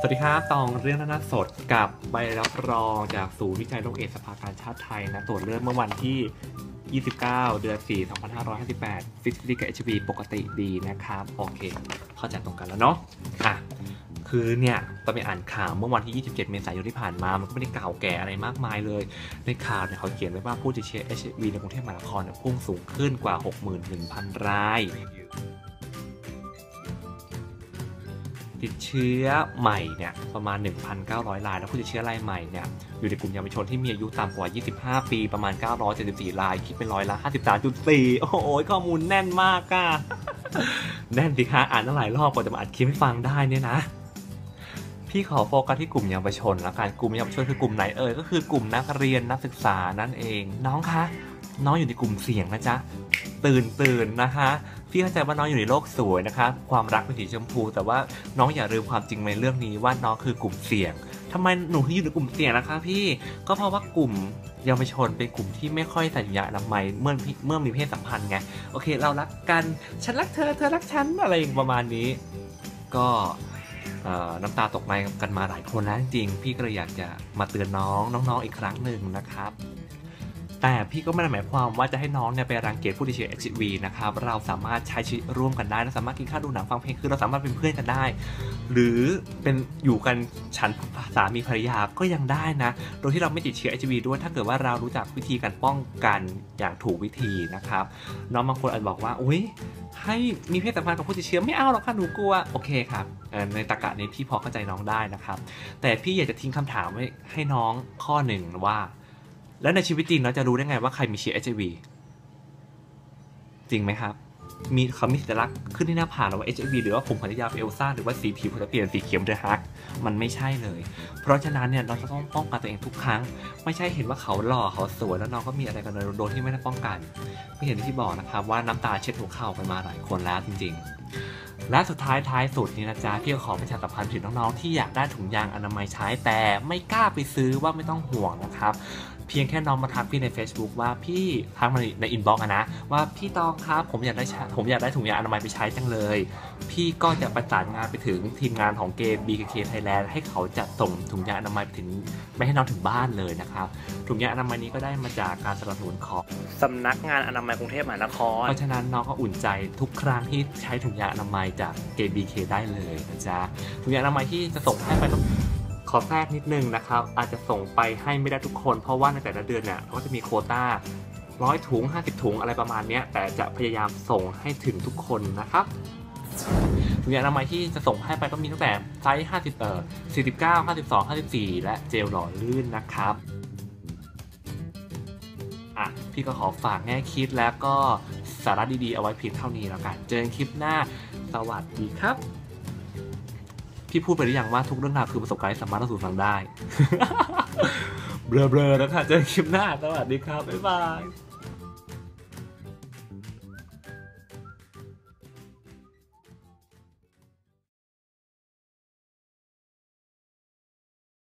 สวัสดีครับตองเรื่องนานาสดกับใบรับรองจากศูนย์วิจัยโรคเอดส์สภากาชาติไทยนะตรวจเลือดเมื่อวันที่ 29 เดือน 4 2558 ฟิสิกส์กับ HIV ปกติดีนะครับ โอเค เข้าใจตรงกันแล้วเนาะอะคือเนี่ยตอนไปอ่านข่าวเมื่อวันที่ 27 เมษายนที่ผ่านมา มันก็ไม่ได้เก่าแก่อะไรมากมายเลย ในข่าวเนี่ยเขาเขียนไว้ว่าผู้ติดเชื้อ HIV ในกรุงเทพมหานครเนี่ยพุ่งสูงขึ้นกว่า 61,000 ราย ติดเชื้อใหม่เนี่ยประมาณ 1,900 ราย แล้วผู้ติดเชื้อรายใหม่เนี่ยอยู่ในกลุ่มเยาวชนที่มีอายุต่ำกว่า 25 ปีประมาณ 974 ราย คิดเป็นร้อยละ 53.4 โอ้โหข้อมูลแน่นมากอะแน่นสิคะอ่านตั้งหลายรอบกว่าจะมาอัดคลิปให้ฟังได้เนี่ยนะพี่ขอโฟกัสที่กลุ่มเยาวชนแล้วกันกลุ่มเยาวชนคือกลุ่มไหนเอ่ยก็คือกลุ่มนักเรียนนักศึกษานั่นเอง น้องคะ น้องอยู่ในกลุ่มเสี่ยงนะจ๊ะ ตื่นตื่นนะคะ พี่เข้าใจว่าน้องอยู่ในโลกสวยนะคะ ความรักเป็นสีชมพู แต่ว่าน้องอย่าลืมความจริงในเรื่องนี้ว่าน้องคือกลุ่มเสี่ยงทำไมหนูถึงอยู่ในกลุ่มเสี่ยงนะคะ พี่ก็เพราะว่ากลุ่มเยาวชนเป็นกลุ่มที่ไม่ค่อยส่ถุงยางอนามัยเมื่อเมื่อมีเพศสัมพันธ์ไงโอเค เรารักกันฉันรักเธอเธอรักฉันอะไรประมาณนี้ ก็น้ำตาตกในกันมาหลายคนแล้วจริงพี่ก็เลยอยากจะมาเตือนน้องน้องๆอีกครั้งหนึ่งนะครับ แต่พี่ก็ไม่ได้หมายความว่าจะให้น้องเนี่ยไปรังเกียจผู้ที่เชื้อ HIV นะครับ เราสามารถใช้ชีวิตร่วมกันได้เราสามารถกินข้าวดูหนังฟังเพลงคือเราสามารถเป็นเพื่อนกันได้ หรือเป็นอยู่กันฉันสามีภรรยาก็ยังได้นะ โดยที่เราไม่ติดเชื้อ HIV ด้วยถ้าเกิดว่าเรารู้จักวิธีการป้องกันอย่างถูกวิธีนะครับน้องบางคนอาจบอกว่าอุ้ยให้มีเพศสัมพันธ์กับผู้ติดเชื้อไม่เอาหรอกค่ะหนูกลัวโอเคครับในตรกกะนี้พี่พอเข้าใจน้องได้นะครับ แต่พี่อยากจะทิ้งคำถามไว้ให้น้องข้อหนึ่งว่า แล้วในชีวิตจริงเราจะรู้ได้ไงว่าใครมีเชื้อ HIV จริงไหมครับ มีเขามีสัญลักษณ์ขึ้นที่หน้าผากว่า HIV หรือว่าผมขนยาวเป็นเอลซ่าหรือว่าสีผิวจะเปลี่ยนสีเขียวเดอะฮักมันไม่ใช่เลย เพราะฉะนั้นเนี่ยเราจะต้องป้องกันตัวเองทุกครั้ง ไม่ใช่เห็นว่าเขาหล่อเขาสวยแล้วน้องก็มีอะไรกันโดยที่ไม่ได้ป้องกันก็เห็นที่บอกนะครับว่าน้ำตาเช็ดหัวเข่าไปมาหลายคนแล้วจริง ๆและสุดท้ายท้ายสุดนี่นะจ๊ะพี่ก็ขอประชาสัมพันธ์ถึงน้องๆที่อยากได้ถุงยางอนามัยใช้แต่ไม่กล้าไปซื้อว่าไม่ต้องห่วงนะครับ เพียงแค่น้องมาทักพี่ใน Facebook ว่าพี่ทักมาในอินบ็อกซ์นะ ว่าพี่ตองครับผมอยากได้ผมอยากได้ถุงยางอนามัยไปใช้จังเลย พี่ก็จะประสานงานไปถึงทีมงานของเกม BKK Thailand ให้เขาจัดส่งถุงยางอนามัยไปถึงไม่ให้น้องถึงบ้านเลยนะครับถุงยางอนามัยนี้ก็ได้มาจากการสนับสนุนของสำนักงานอนามัยกรุงเทพมหานครเพราะฉะนั้นน้องก็อุ่นใจทุกครั้งที่ใช้ถุงยางอนามัยจากเกม BK ได้เลยนะจ๊ะถุงยางอนามัยที่จะส่งให้ไปต้อง ขอแทรกนิดนึงนะครับ อาจจะส่งไปให้ไม่ได้ทุกคน เพราะว่าในแต่ละเดือนเนี่ยเขาจะมีโคต้าร้อยถุง 50 ถุงอะไรประมาณนี้แต่จะพยายามส่งให้ถึงทุกคนนะครับถุงยางอนามัยที่จะส่งให้ไปก็มีตั้งแต่ไซส์ 50 เอ่อ 49 52 54 และเจลหล่อลื่นนะครับอะพี่ก็ขอฝากแง่คิดแล้วก็สาระดีๆ เอาไว้เพียงเท่านี้แล้วกัน เจอกันคลิปหน้า สวัสดีครับ พี่พูดไปหรือยังว่าทุกเรื่องราวคือประสบการณ์ที่สามารถเล่าสู่ฟังได้ เบลอๆนะคะเจอกันคลิปหน้าสวัสดีครับบ๊ายบาย